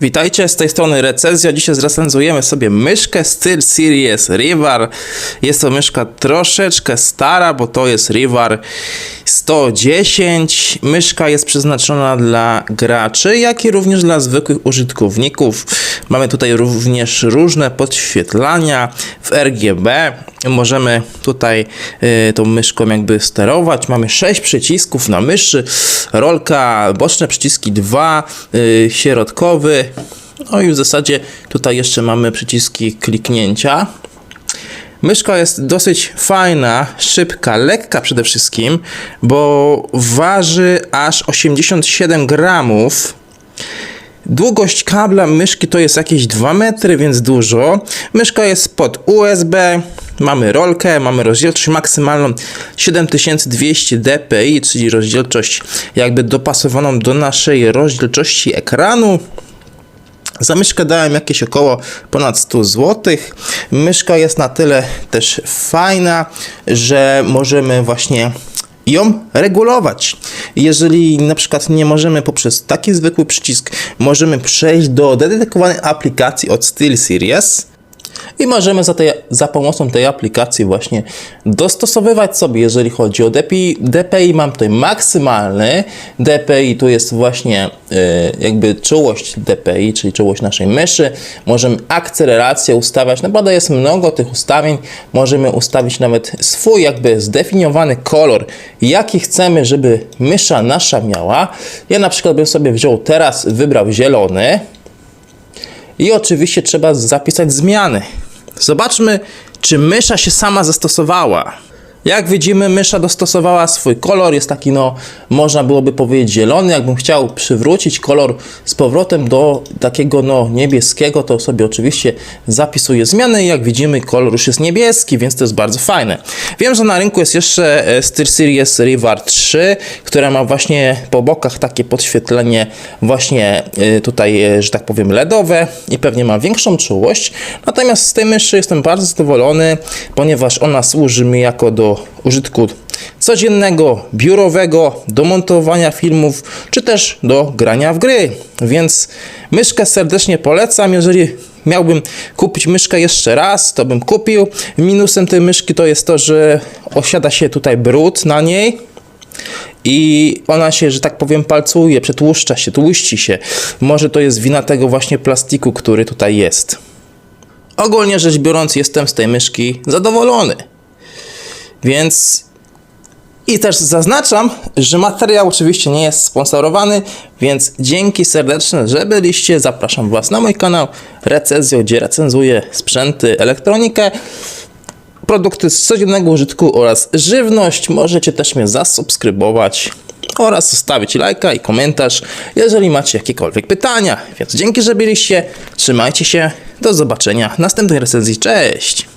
Witajcie, z tej strony Recenzja. Dzisiaj zrecenzujemy sobie myszkę Steel Series Rivar. Jest to myszka troszeczkę stara, bo to jest Rivar 110. Myszka jest przeznaczona dla graczy, jak i również dla zwykłych użytkowników. Mamy tutaj również różne podświetlania w RGB. Możemy tutaj y, tą myszką jakby sterować. Mamy 6 przycisków na myszy, rolka, boczne przyciski 2, y, środkowy. No i w zasadzie tutaj jeszcze mamy przyciski kliknięcia. Myszka jest dosyć fajna, szybka, lekka przede wszystkim, bo waży aż 87 gramów. Długość kabla myszki to jest jakieś 2 metry, więc dużo. Myszka jest pod USB, mamy rolkę, mamy rozdzielczość maksymalną 7200 dpi, czyli rozdzielczość jakby dopasowaną do naszej rozdzielczości ekranu. Za myszkę dałem jakieś około ponad 100 zł. Myszka jest na tyle też fajna, że możemy właśnie ją regulować. Jeżeli na przykład nie możemy poprzez taki zwykły przycisk, możemy przejść do dedykowanej aplikacji od SteelSeries i możemy za, tej, za pomocą tej aplikacji właśnie dostosowywać sobie, jeżeli chodzi o DPI. DPI mam tutaj maksymalny. DPI tu jest właśnie y, jakby czułość DPI, czyli czułość naszej myszy. Możemy akcelerację ustawiać. Naprawdę jest mnogo tych ustawień. Możemy ustawić nawet swój jakby zdefiniowany kolor, jaki chcemy, żeby mysza nasza miała. Ja na przykład bym sobie wziął teraz, wybrał zielony. I oczywiście trzeba zapisać zmiany. Zobaczmy, czy mysza się sama zastosowała. Jak widzimy, mysza dostosowała swój kolor. Jest taki, no, można byłoby powiedzieć zielony. Jakbym chciał przywrócić kolor z powrotem do takiego, no, niebieskiego, to sobie oczywiście zapisuję zmiany. Jak widzimy, kolor już jest niebieski, więc to jest bardzo fajne. Wiem, że na rynku jest jeszcze e, SteelSeries Rivar 3, która ma właśnie po bokach takie podświetlenie właśnie e, tutaj, e, że tak powiem, LEDowe i pewnie ma większą czułość. Natomiast z tej myszy jestem bardzo zadowolony, ponieważ ona służy mi jako użytku codziennego, biurowego, do montowania filmów, czy też do grania w gry. Więc myszkę serdecznie polecam. Jeżeli miałbym kupić myszkę jeszcze raz, to bym kupił. Minusem tej myszki to jest to, że osiada się tutaj brud na niej i ona się, że tak powiem, palcuje, przetłuszcza się, tłuści się. Może to jest wina tego właśnie plastiku, który tutaj jest. Ogólnie rzecz biorąc, jestem z tej myszki zadowolony. Więc i też zaznaczam, że materiał oczywiście nie jest sponsorowany, więc dzięki serdeczne, że byliście. Zapraszam Was na mój kanał Recenzjo, gdzie recenzuję sprzęty, elektronikę, produkty z codziennego użytku oraz żywność. Możecie też mnie zasubskrybować oraz zostawić lajka i komentarz, jeżeli macie jakiekolwiek pytania. Więc dzięki, że byliście. Trzymajcie się. Do zobaczenia w następnej recenzji. Cześć!